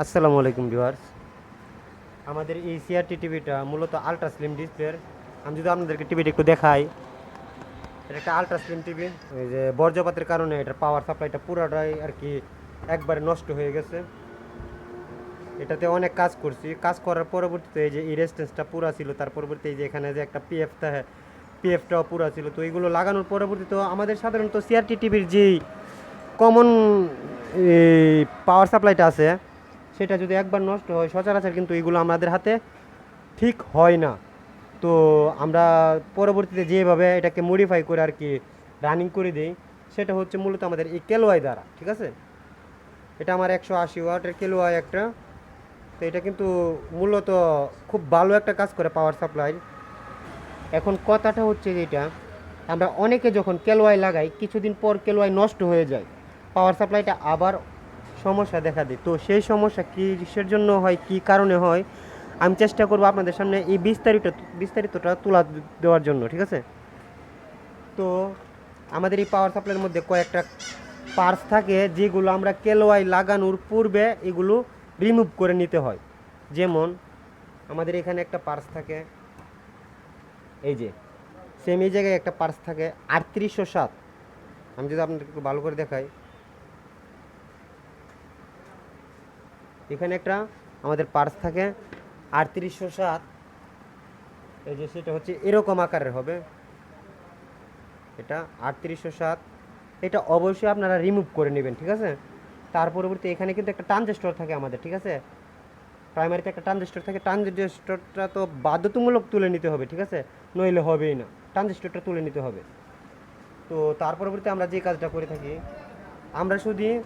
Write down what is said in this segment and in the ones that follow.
আসসালামু আলাইকুম ভিউয়ার্স। আমাদের এই সিআরটি টিভিটা মূলত আলট্রা স্লিম ডিসপ্লের আমি যদি আপনাদেরকে টিভিটা একটু দেখাই, এটা একটা আলট্রা স্লিম টিভি ওই যে বর্জ্যপাতের কারণে এটার পাওয়ার সাপ্লাইটা পুরোটাই আর কি একবারে নষ্ট হয়ে গেছে। এটাতে অনেক কাজ করছি। কাজ করার পরবর্তীতে এই যে এই রেজিস্ট্যান্সটা পুরা ছিল, তার পরবর্তী এই যে এখানে যে একটা পিএফ পিএফটাও পুরা ছিল। তো এইগুলো লাগানোর পরবর্তীতে আমাদের সাধারণত সিআরটি টিভির যেই কমন পাওয়ার সাপ্লাইটা আছে সেটা যদি একবার নষ্ট হয়, সচরাচর কিন্তু এগুলো আমাদের হাতে ঠিক হয় না। তো আমরা পরবর্তীতে যেভাবে এটাকে মডিফাই করে আর কি রানিং করে দিই, সেটা হচ্ছে মূলত আমাদের এই কেলোয়াই দ্বারা, ঠিক আছে? এটা আমার একশো আশি ওয়াটের কেলোয়াই একটা। তো এটা কিন্তু মূলত খুব ভালো একটা কাজ করে পাওয়ার সাপ্লাই এখন কথাটা হচ্ছে যেটা আমরা অনেকে যখন কেলোয়াই লাগাই, কিছুদিন পর কেলোয়াই নষ্ট হয়ে যায়। পাওয়ার সাপ্লাইটা আবার সমস্যা দেখা দেয়। তো সেই সমস্যা কিসের জন্য হয়, কি কারণে হয়, আমি চেষ্টা করব আপনাদের সামনে এই বিস্তারিত, বিস্তারিতটা তুলা দেওয়ার জন্য, ঠিক আছে? তো আমাদের এই পাওয়ার সাপ্লাইয়ের মধ্যে কয়েকটা পার্টস থাকে যেগুলো আমরা কেলোয়াই লাগানোর পূর্বে এগুলো রিমুভ করে নিতে হয়। যেমন আমাদের এখানে একটা পার্স থাকে, এই যে সেম এই জায়গায় একটা পার্স থাকে, আটত্রিশশো সাত। আমি যদি আপনাদের একটু ভালো করে দেখাই। এখানে একটা আমাদের পার্স থাকে। আটত্রিশশো সাত। এই যে সেটা হচ্ছে এরকম আকারের হবে। এটা আটত্রিশশো সাত। এটা অবশ্যই আপনারা রিমুভ করে নেবেন, ঠিক আছে? তার পরবর্তী এখানে কিন্তু একটা ট্রানজিস্টর থাকে আমাদের, ঠিক আছে? প্রাইমারিতে একটা ট্রানজিস্টর থাকে। ট্রানজিস্টরটা তো বাধ্যতামূলক তুলে নিতে হবে, ঠিক আছে? নইলে হবেই না। ট্রানজিস্টরটা তুলে নিতে হবে। তো তার পরবর্তী আমরা যে কাজটা করে থাকি, আমরা শুধু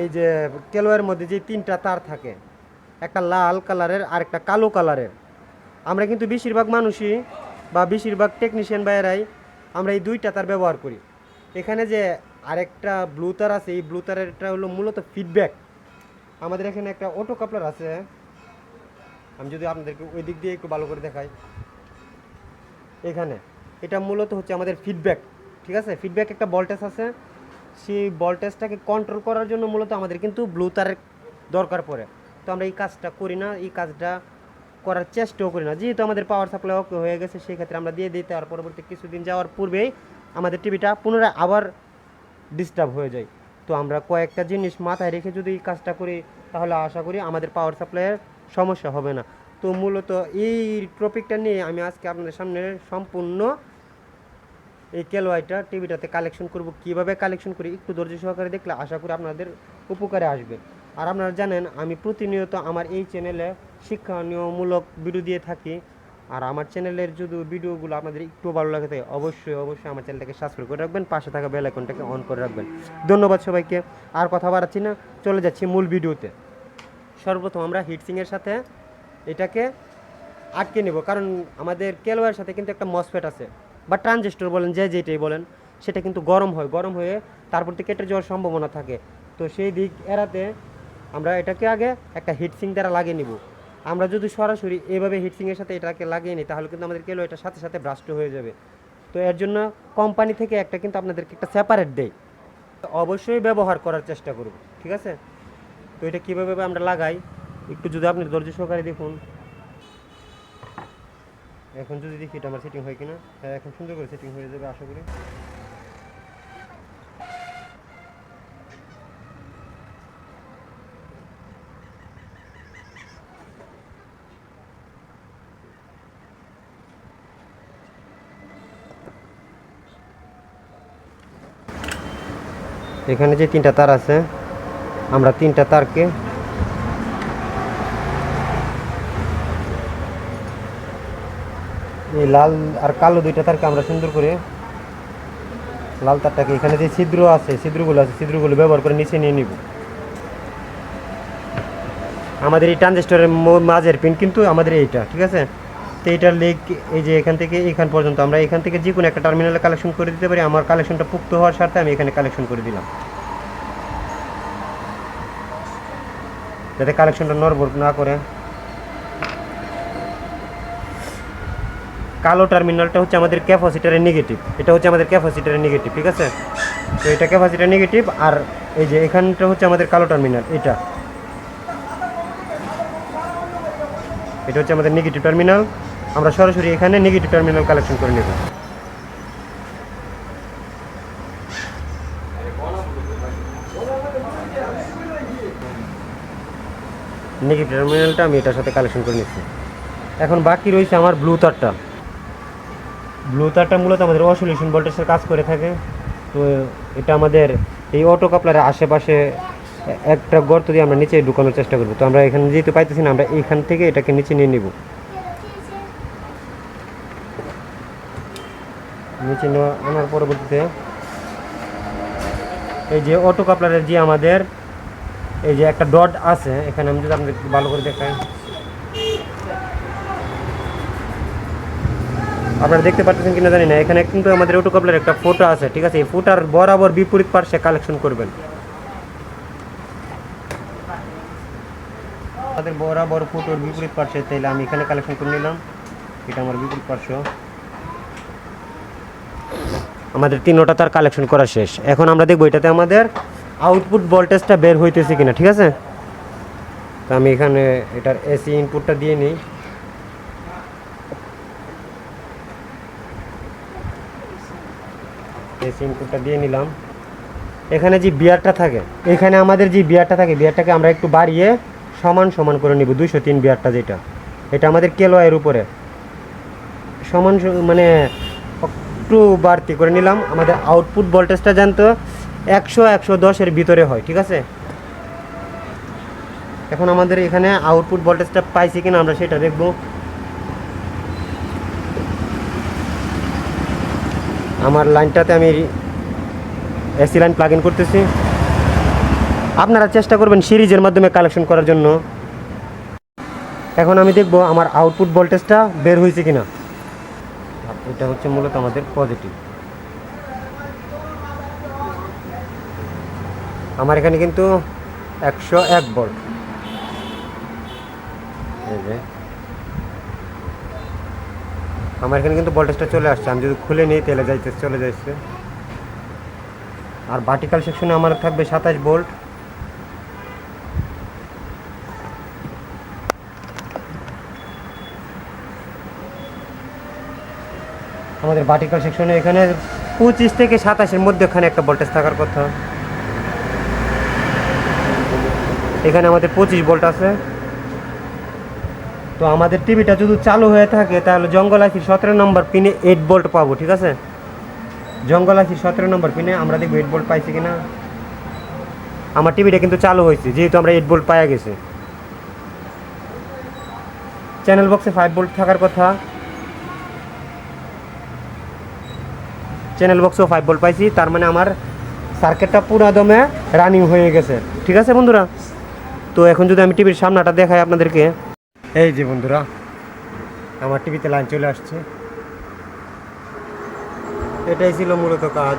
এই যে কেলোয়ের মধ্যে যে তিনটা তার থাকে, একটা লাল কালারের আর একটা কালো কালারের। আমরা কিন্তু বেশিরভাগ মানুষই বা বেশিরভাগ টেকনিশিয়ান ভাইয়েরাই আমরা এই দুইটা তার ব্যবহার করি। এখানে যে আরেকটা ব্লু তার আছে, এই ব্লু তারেরটা হলো মূলত ফিডব্যাক আমাদের এখানে একটা অটো কাপলার আছে। আমি যদি আপনাদেরকে ওই দিক দিয়ে একটু ভালো করে দেখাই। এখানে, এটা মূলত হচ্ছে আমাদের ফিডব্যাক ঠিক আছে? ফিডব্যাক একটা ভোল্টেজ আছে। সেই ভোল্টেজটাকে কন্ট্রোল করার জন্য মূলত আমাদের কিন্তু ব্লু তারের দরকার পড়ে। তো আমরা এই কাজটা করি না, এই কাজটা করার চেষ্টাও করি না। যেহেতু আমাদের পাওয়ার সাপ্লাই ওকে হয়ে গেছে, সেই ক্ষেত্রে আমরা দিয়ে দিই, তার পরবর্তী কিছুদিন যাওয়ার পূর্বেই আমাদের টিভিটা পুনরায় আবার ডিস্টার্ব হয়ে যায়। তো আমরা কয়েকটা জিনিস মাথায় রেখে যদি এই কাজটা করি, তাহলে আশা করি আমাদের পাওয়ার সাপ্লাইয়ের সমস্যা হবে না। তো মূলত এই টপিকটা নিয়ে আমি আজকে আপনাদের সামনে সম্পূর্ণ এই কেলওয়াইটা টিভিটাতে কালেকশন করব। কীভাবে কালেকশন করি একটু ধৈর্য সহকারে দেখলে আশা করি আপনাদের উপকারে আসবে। আর আপনারা জানেন, আমি প্রতিনিয়ত আমার এই চ্যানেলে শিক্ষণীয়মূলক ভিডিও দিয়ে থাকি। আর আমার চ্যানেলের যদি ভিডিওগুলো আপনাদের একটু ভালো লাগে থাকে, অবশ্যই অবশ্যই আমার চ্যানেলটাকে সাবস্ক্রাইব করে রাখবেন, পাশে থাকা বেল আইকনটাকে অন করে রাখবেন। ধন্যবাদ সবাইকে। আর কথা বাড়াচ্ছি না, চলে যাচ্ছি মূল ভিডিওতে সর্বপ্রথম আমরা হিটসিংয়ের সাথে এটাকে আটকে নেব। কারণ আমাদের কেলোয়ার সাথে কিন্তু একটা মসফেট আছে। বা ট্রানজিস্টর বলেন, যে যেটাই বলেন, সেটা কিন্তু গরম হয়। গরম হয়ে তারপর থেকে কেটে যাওয়ার সম্ভাবনা থাকে। তো সেই দিক এড়াতে আমরা এটাকে আগে একটা হিটসিং দ্বারা লাগিয়ে নিব। আমরা যদি সরাসরি এভাবে হিটসিংয়ের সাথে এটাকে লাগিয়ে নিই, তাহলে কিন্তু আমাদের কেলো এটা সাথে সাথে ব্রাস্ট হয়ে যাবে। তো এর জন্য কোম্পানি থেকে একটা কিন্তু আপনাদেরকে একটা সেপারেট দেয় অবশ্যই ব্যবহার করার চেষ্টা করব, ঠিক আছে? তো এটা কীভাবে আমরা লাগাই? একটু যদি আপনি ধৈর্য সহকারে দেখুন। এখন যদি দেখি এটা আমার সেটিং হয় কিনা হ্যাঁ এখন সুন্দর করে সেটিং হয়ে যাবে, আশা করি। এখানে যে তিনটা তার আছে, আমরা তিনটা তারকে এই লাল আর কালো দুইটা তারকে আমরা সুন্দর করে লাল তারটাকে এখানে যে ছিদ্র আছে, ছিদ্রগুলো আছে, ছিদ্রগুলো ব্যবহার করে নিচে নিয়ে নিব। আমাদের এই ট্রানজিস্টরের মাঝের পিন কিন্তু আমাদের এইটা, ঠিক আছে? তো এইটার লেগ এই যে এখান থেকে এখান পর্যন্ত আমরা এখান থেকে যে কোনো একটা টার্মিনালে কালেকশন করে দিতে পারি। আমার কালেকশনটা পুক্ত হওয়ার স্বার্থে আমি এখানে কালেকশন করে দিলাম। যাতে কালেকশনটা নড়বড় না করে। কালো টার্মিনালটা হচ্ছে আমাদের ক্যাপাসিটারের নেগেটিভ এটা হচ্ছে আমাদের ক্যাপাসিটারের নেগেটিভ ঠিক আছে? তো এটা ক্যাপাসিটার নেগেটিভ আর এই যে এখানটা হচ্ছে আমাদের কালো টার্মিনাল এটা। এটা হচ্ছে আমাদের নেগেটিভ টার্মিনাল আমরা সরাসরি এখানে নেগেটিভ টার্মিনাল কালেকশন করে নেব। নেগেটিভ টার্মিনালটা আমি এটার সাথে কালেকশন করে নিচ্ছি। এখন বাকি রয়েছে আমার ব্লু তারটা। ব্লু তারটা মূলত আমাদের অসলিউশন ভোল্টেজের কাজ করে থাকে। তো এটা আমাদের এই অটো কাপলারের আশেপাশে একটা গর্ত দিয়ে আমরা নিচে ঢুকানোর চেষ্টা করব। তো আমরা এখানে যেহেতু পাইতেছি না, আমরা এইখান থেকে এটাকে নিচে নিয়ে নিব। নিচে নেওয়া আনার পরবর্তীতে এই যে অটো কাপলারের যে আমাদের এই যে একটা ডট আছে, এখানে আমি যদি আপনাদের ভালো করে দেখাই। আপনারা দেখতে পাচ্ছেন কিনা জানি না। এখানে কিন্তু আমাদের অটো কাপলার একটা ফোটো আছে, ঠিক আছে? এই ফোটার বরাবর বিপরীত পার্শ্বে কালেকশন করবেন। আমাদের বরাবর ফোটোর বিপরীত পার্শ্বে, তাইলে আমি এখানে কালেকশন করে নিলাম। এটা আমার বিপরীত পার্শ্ব। আমাদের তিনোটা তার কালেকশন করা শেষ। এখন আমরা দেখব এটাতে আমাদের আউটপুট ভোল্টেজটা বের হইতেছে কিনা, ঠিক আছে? তো আমি এখানে এটার এসি ইনপুটটা দিয়ে নিই। এসি ইনপুটটা দিয়ে নিলাম। এখানে যে বিয়ারটা থাকে, এখানে আমাদের যে বিয়ারটা থাকে বিয়ারটাকে আমরা একটু বাড়িয়ে সমান সমান করে নিব, দুইশো তিন বিয়ারটা যেটা। এটা আমাদের কেলোয়ের উপরে। সমান মানে একটু বাড়তি করে নিলাম। আমাদের আউটপুট ভোল্টেজটা জানতো একশো একশো দশের ভিতরে হয়, ঠিক আছে? এখন আমাদের এখানে আউটপুট ভোল্টেজটা পাইছি কিনা আমরা সেটা দেখব। আমার লাইনটাতে আমি এসি লাইন প্লাগ ইন করতেছি। আপনারা চেষ্টা করবেন সিরিজের মাধ্যমে কালেকশন করার জন্য। এখন আমি দেখব আমার আউটপুট ভোল্টেজটা বের হয়েছে কিনা। এটা হচ্ছে মূলত আমাদের পজিটিভ আমার এখানে কিন্তু একশো এক ভোল্ট আমার এখানে কিন্তু ভোল্টেজটা চলে আসছে। আমি যদি খুলে নিই, তাহলে যাইতে চলে যাচ্ছে আর ভার্টিক্যাল সেকশনে আমার থাকবে সাতাশ ভোল্ট আমাদের ভার্টিক্যাল সেকশনে এখানে পঁচিশ থেকে সাতাশের মধ্যে মধ্যেখানে একটা ভোল্টেজ থাকার কথা। এখানে আমাদের পঁচিশ ভোল্ট আছে। তো আমাদের টিভিটা যদি চালু হয়ে থাকে, তাহলে জঙ্গল আশির সতেরো নম্বর পিনে এইট ভোল্ট পাবো, ঠিক আছে? জঙ্গল আশির সতেরো নম্বর পিনে আমরা দেখব এইট ভোল্ট পাইছি কিনা। আমার টিভিটা কিন্তু চালু হয়েছে, যেহেতু আমরা এইট ভোল্ট পাওয়া গেছে। চ্যানেল বক্সে ফাইভ ভোল্ট থাকার কথা। চ্যানেল বক্সেও ফাইভ ভোল্ট পাইছি, তার মানে আমার সার্কিটটা পুরো দমে রানিং হয়ে গেছে, ঠিক আছে বন্ধুরা? তো এখন যদি আমি টিভির সামনাটা দেখাই আপনাদেরকে। এই যে বন্ধুরা আমার টিভিতে লাইন চলে আসছে। এটাই ছিল মূলত কাজ।